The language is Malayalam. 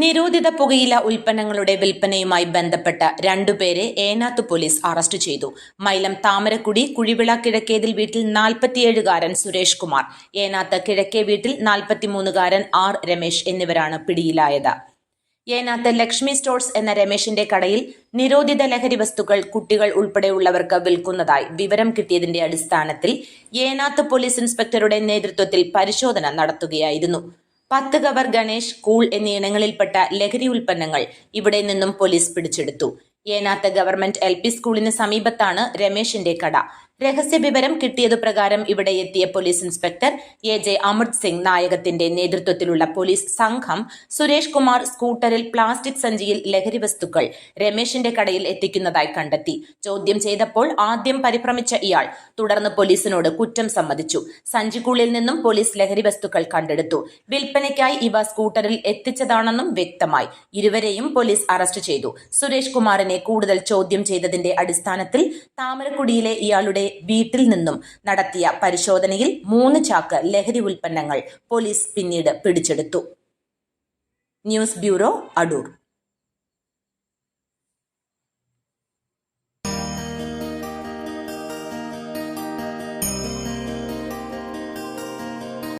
നിരോധിത പുകയില ഉൽപ്പന്നങ്ങളുടെ വിൽപ്പനയുമായി ബന്ധപ്പെട്ട രണ്ടുപേരെ ഏനാത്ത് പോലീസ് അറസ്റ്റ് ചെയ്തു. മൈലം താമരക്കുടി കുഴിവിള കിഴക്കേതിൽ വീട്ടിൽ നാൽപ്പത്തിയേഴുകാരൻ സുരേഷ് കുമാർ ഏനാത്ത് കിഴക്കേ വീട്ടിൽ നാൽപ്പത്തിമൂന്നുകാരൻ ആർ രമേശ് എന്നിവരാണ് പിടിയിലായത്. ഏനാത്ത് ലക്ഷ്മി സ്റ്റോഴ്സ് എന്ന രമേശിന്റെ കടയിൽ നിരോധിത ലഹരി വസ്തുക്കൾ കുട്ടികൾ ഉൾപ്പെടെയുള്ളവർക്ക് വിൽക്കുന്നതായി വിവരം കിട്ടിയതിന്റെ അടിസ്ഥാനത്തിൽ ഏനാത്ത് പോലീസ് ഇൻസ്പെക്ടറുടെ നേതൃത്വത്തിൽ പരിശോധന നടത്തുകയായിരുന്നു. പത്ത് കവർ ഗണേഷ് കൂൾ എന്നീ ഇനങ്ങളിൽപ്പെട്ട ലഹരി ഉൽപ്പന്നങ്ങൾ ഇവിടെ നിന്നും പോലീസ് പിടിച്ചെടുത്തു. ഏനാത്ത് ഗവൺമെന്റ് എൽ പി സ്കൂളിന് സമീപത്താണ് രമേശിന്റെ കട. രഹസ്യ വിവരം കിട്ടിയതു പ്രകാരം ഇവിടെ എത്തിയ police inspector A J Amrit Singh നായകത്തിന്റെ നേതൃത്വത്തിലുള്ള പോലീസ് സംഘം സുരേഷ് കുമാർ സ്കൂട്ടറിൽ പ്ലാസ്റ്റിക് സഞ്ചിയിൽ ലഹരി വസ്തുക്കൾ രമേശിന്റെ കടയിൽ എത്തിക്കുന്നതായി കണ്ടെത്തി. ചോദ്യം ചെയ്തപ്പോൾ ആദ്യം പരിഭ്രമിച്ച ഇയാൾ തുടർന്ന് പോലീസിനോട് കുറ്റം സമ്മതിച്ചു. സഞ്ചിക്കുള്ളിൽ നിന്നും പോലീസ് ലഹരി വസ്തുക്കൾ കണ്ടെടുത്തു. വിൽപ്പനയ്ക്കായി ഇവ സ്കൂട്ടറിൽ എത്തിച്ചതാണെന്നും വ്യക്തമായി. ഇരുവരെയും പോലീസ് അറസ്റ്റ് ചെയ്തു. സുരേഷ് കുമാറിനെ കൂടുതൽ ചോദ്യം ചെയ്തതിന്റെ അടിസ്ഥാനത്തിൽ താമരക്കുടിയിലെ ഇയാളുടെ വീട്ടിൽ നിന്നും നടത്തിയ പരിശോധനയിൽ മൂന്ന് ചാക്ക് ലഹരി ഉൽപ്പന്നങ്ങൾ പോലീസ് പിന്നീട് പിടിച്ചെടുത്തു. News bureau Adoor.